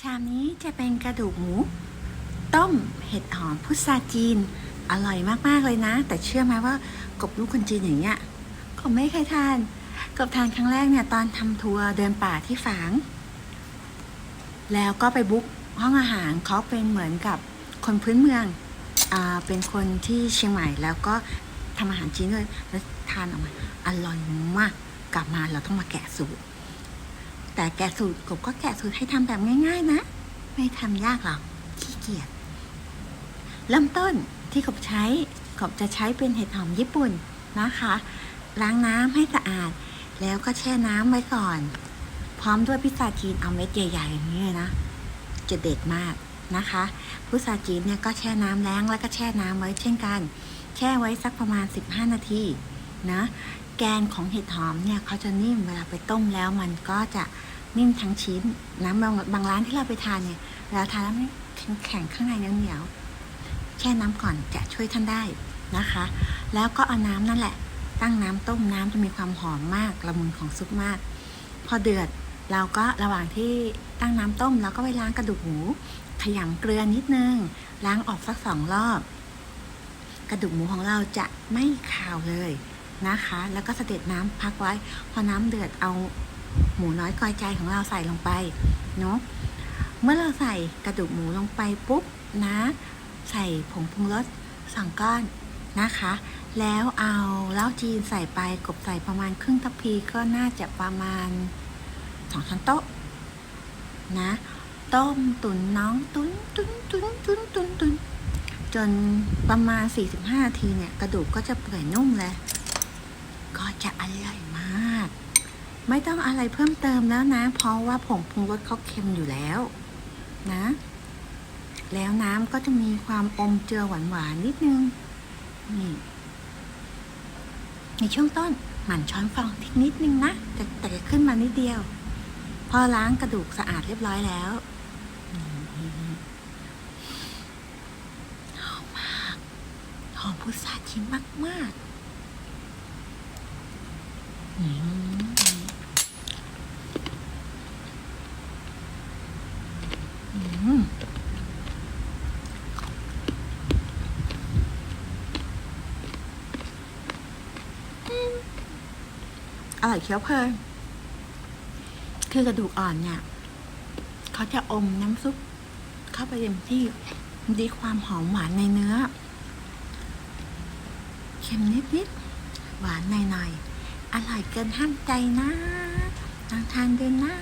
ชามนี้จะเป็นกระดูกหมู ต้มเห็ดหอมพุทราจีน อร่อยมาก ๆ เลยนะ แต่เชื่อไหมว่ากบลูกคนจีนอย่างเงี้ยกบไม่เคยทานกบทานครั้งแรกเนี่ยตอนทำทัวร์เดินป่าที่ฝาง แล้วก็ไปบุ๊กห้องอาหารเขาเป็นเหมือนกับคนพื้นเมืองอ่าเป็นคนที่เชียงใหม่แล้วก็ทำอาหารจีนเลยแล้วทานออกมาอร่อยมาก กลับมาเราต้องมาแกะสูตร แต่แกะสูตรกบก็แกะสูตรให้ทำแบบง่าย ๆ นะ ไม่ทำยากหรอกขี้เกียจเริ่มต้นที่กบใช้กบจะใช้เป็นเห็ดหอมญี่ปุ่นนะคะ ล้างน้ำให้สะอาด แล้วก็แช่น้ำไว้ก่อน พร้อมด้วยพิซซ่าจีนเอาเม็ดใหญ่ๆอย่างนี้เลยนะ จะเด็ดมากนะคะพุทราจีนเนี่ยก็แช่น้ำแล้งแล้วก็แช่น้ำไว้เช่นกัน แช่ไว้สักประมาณ 15 นาทีนะ แกนของเห็ดหอมเนี่ยเขาจะนิ่มเวลาไปต้มแล้วมันก็จะนิ่มทั้งชิ้นนะบางบางร้านที่เราไปทานเนี่ยเวลาทานแล้วมันแข็งข้างในเหนียวแช่น้ำก่อนจะช่วยท่านได้นะคะ แล้วก็เอาน้ำนั่นแหละ ตั้งน้ำต้มน้ำจะมีความหอมมากละมุนของซุปมาก พอเดือดเราก็ระหว่างที่ตั้งน้ำต้มเราก็ไปล้างกระดูกหมูขยำเกลือนิดนึง ล้างออกสักสองรอบ กระดูกหมูของเราจะไม่ขาวเลย นะคะ แล้วก็เสด็จน้ำพักไว้ พอน้ำเดือดเอาหมูน้อยกอยใจของเราใส่ลงไปเนาะเมื่อเราใส่กระดูกหมูลงไปปุ๊บนะ ใส่ผงปรุงรสสองก้อนนะคะ แล้วเอาเหล้าจีนใส่ไปกบใส่ประมาณครึ่งทัพพีก็น่าจะประมาณสองช้อนโต๊ะนะต้มตุ๋นน้องตุนตุนตุนตุนตุนตุนจนประมาณ 45นาทีเนี่ย กระดูกก็จะเปื่อยนุ่มเลย ก็จะอร่อยมาก ไม่ต้องอะไรเพิ่มเติมแล้วนะ เพราะว่าผงปรุงรสเขาเค็มอยู่แล้ว นะ แล้วน้ำก็จะมีความอมเจือหวานๆนิดนึง นี่ในช่วงต้นหมั่นช้อนฟองทิกนิดนึงนะ แต่แต่ขึ้นมานิดเดียว พอล้างกระดูกสะอาดเรียบร้อยแล้วหอมมากหอมพุทราชิ้นมากมากๆอืมอืม อร่อยเคี้ยวเพลินคือกระดูกอ่อนเนี่ย เขาจะอมน้ำซุปเข้าไปเต็มที่ ดีความหอมหวานในเนื้อ เค็มนิดๆ หวานหน่อยๆ อร่อยเกินห้ามใจนะลองทานดูนะ